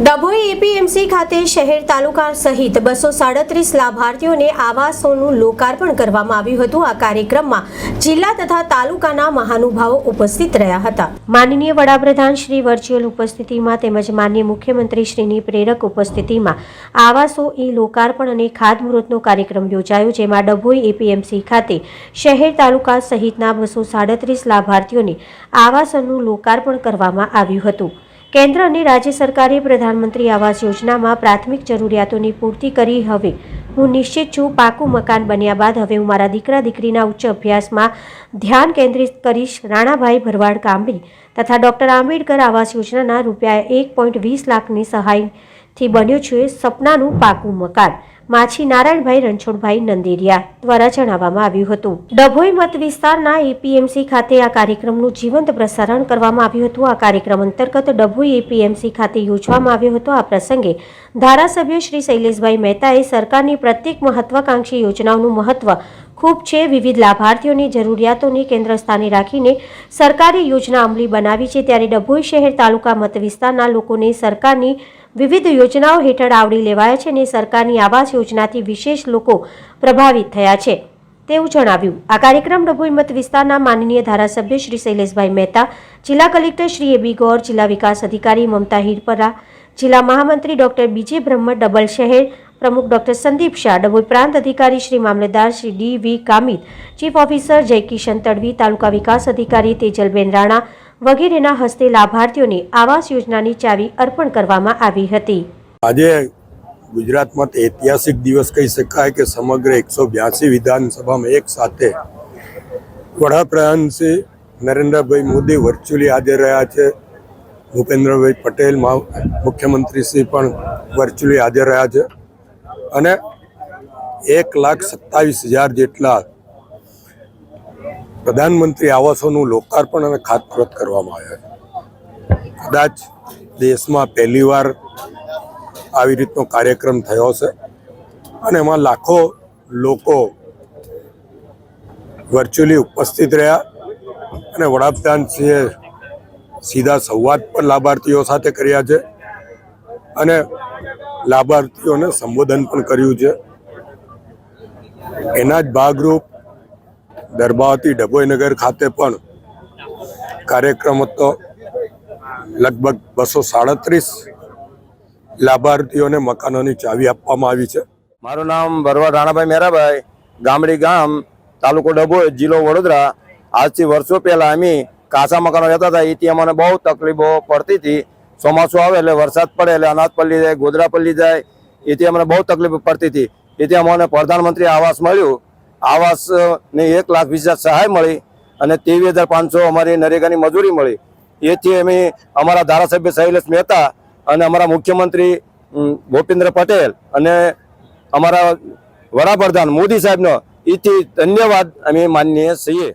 Dabhoi APMC ખાતે શહેર તાલુકા સહિત બસો સાડત્રીસ લાભાર્થીઓને આવાસોનું લોકાર્પણ કરવામાં આવ્યું હતું. આ કાર્યક્રમમાં જિલ્લા તથા તાલુકાના મહાનુભાવો ઉપસ્થિત રહ્યા હતા. માનનીય વડાપ્રધાન શ્રી વર્ચ્યુઅલ ઉપસ્થિતિમાં તેમજ માનનીય મુખ્યમંત્રી શ્રીની પ્રેરક ઉપસ્થિતિમાં આવાસો એ લોકાર્પણ અને ખાતમુહૂર્તનો કાર્યક્રમ યોજાયો, જેમાં ડભોઈ એપીએમસી ખાતે શહેર તાલુકા સહિતના બસો સાડત્રીસ લાભાર્થીઓને આવાસોનું લોકાર્પણ કરવામાં આવ્યું હતું. કેન્દ્ર અને રાજ્ય સરકારે પ્રધાનમંત્રી આવાસ યોજનામાં પ્રાથમિક જરૂરિયાતોની પૂર્તિ કરી હવે. હું નિશ્ચિત છું પાકું મકાન બન્યા બાદ હવે હું મારા દીકરા દીકરીના ઉચ્ચ અભ્યાસમાં ધ્યાન કેન્દ્રિત કરીશ. રાણાભાઈ ભરવાડ કામડી તથા ડોક્ટર આંબેડકર આવાસ યોજનાના રૂપિયા એક પોઈન્ટ વીસ લાખની સહાયથી બન્યું છે સપનાનું પાકું મકાન. માછી નારાયણભાઈ રણછોડભાઈ નંદેરિયા દ્વારા જણાવવામાં આવ્યું હતું. ડભોઈ મત વિસ્તારના એપીએમસી ખાતે આ કાર્યક્રમનું જીવંત પ્રસારણ કરવામાં આવ્યું હતું. આ કાર્યક્રમ અંતર્ગત ડભોઈ એપીએમસી ખાતે યોજવામાં આવ્યો હતો. આ પ્રસંગે ધારાસભ્ય શ્રી શૈલેષભાઈ મહેતાએ સરકારની પ્રત્યેક મહત્વાકાંક્ષી યોજનાઓનું મહત્વ ખૂબ છે, વિવિધ લાભાર્થીઓની જરૂરિયાતોને કેન્દ્ર સ્થાને રાખીને સરકારી યોજના અમલી બનાવી છે. ત્યારે ડભોઈ શહેર તાલુકા મત વિસ્તારના લોકોને સરકારની વિવિધ યોજનાઓ હેઠળ આવરી લેવાયા છે અને સરકારની આવાસ યોજનાથી વિશેષ લોકો પ્રભાવિત થયા છે. તેવું જણાવ્યું. આ કાર્યક્રમ ડભોઈ મત વિસ્તારના માનનીય ધારાસભ્ય શ્રી શૈલેષભાઈ મહેતા, જિલ્લા કલેક્ટર શ્રી એબી ગૌર, જિલ્લા વિકાસ અધિકારી મમતા હિરપરા, જિલ્લા મહામંત્રી ડોક્ટર બીજે બ્રહ્મ ડબલ શહેર પ્રમુખ ડોક્ટર સંદીપ શાહ, ડભોઈ પ્રાંત અધિકારી શ્રી મામલતદાર Shri D V Kamit, chief officer Jaykishan Tadvi, તાલુકા વિકાસ અધિકારી તેજલબેન રાણા વગેરેના હસ્તે લાભાર્થીઓને આવાસ યોજનાની ચાવી અર્પણ કરવામાં આવી હતી. આજે ગુજરાતમાં ઐતિહાસિક દિવસ કહી શકાય કે સમગ્ર એકસો બ્યાસી વિધાનસભામાં એક સાથે વડાપ્રધાન શ્રી નરેન્દ્રભાઈ મોદી વર્ચ્યુઅલી હાજર રહ્યા છે. ભૂપેન્દ્રભાઈ પટેલ મુખ્યમંત્રી શ્રી પણ વર્ચ્યુઅલી હાજર રહ્યા છે. અને એક લાખ સત્તાવીસ હજાર જેટલા પ્રધાનમંત્રી આવાસોનું લોકાર્પણ અને ખાતમુહૂર્ત કરવામાં આવ્યા છે. કદાચ દેશમાં પહેલીવાર આવી રીતનો કાર્યક્રમ થયો છે અને એમાં લાખો લોકો વર્ચ્યુઅલી ઉપસ્થિત રહ્યા અને વડાપ્રધાનશ્રીએ સીધા સંવાદ પણ લાભાર્થીઓ સાથે કર્યા છે અને લાભાર્થીઓને સંબોધન પણ કર્યું છે. એના જ ભાગરૂપ દરબાવતી ડભોઈનગર ખાતે પણ કાર્યક્રમ હતો. લગભગ બસો સાડત્રીસ લાભાર્થીઓને મકાનોની ચાવી આપવામાં આવી છે. મારું નામ ભરવા રાણાભાઈ મેરાભાઈ, ગામડી ગામ, તાલુકો ડભોઈ, જિલ્લો વડોદરા. આજથી વર્ષો પહેલાં અમે કાચા મકાનો રહેતા હતા. એથી અમને બહુ તકલીફો પડતી હતી. ચોમાસું આવે એટલે વરસાદ પડે એટલે અનાજ પલ્લી જાય ગોદરા પલ્લી જાય. એથી અમને બહુ તકલીફ પડતી હતી. એથી અમને પ્રધાનમંત્રી આવાસ મળ્યું. આવાસની એક લાખ વીસ સહાય મળી અને ત્રેવીસ હજાર પાંચસો અમારી નરેગાની મજૂરી મળી. એથી અમે અમારા ધારાસભ્ય શૈલેષ મહેતા અને અમારા મુખ્યમંત્રી ભૂપેન્દ્ર પટેલ અને અમારા વડાપ્રધાન મોદી સાહેબનો એથી ધન્યવાદ અમે માનીએ છીએ.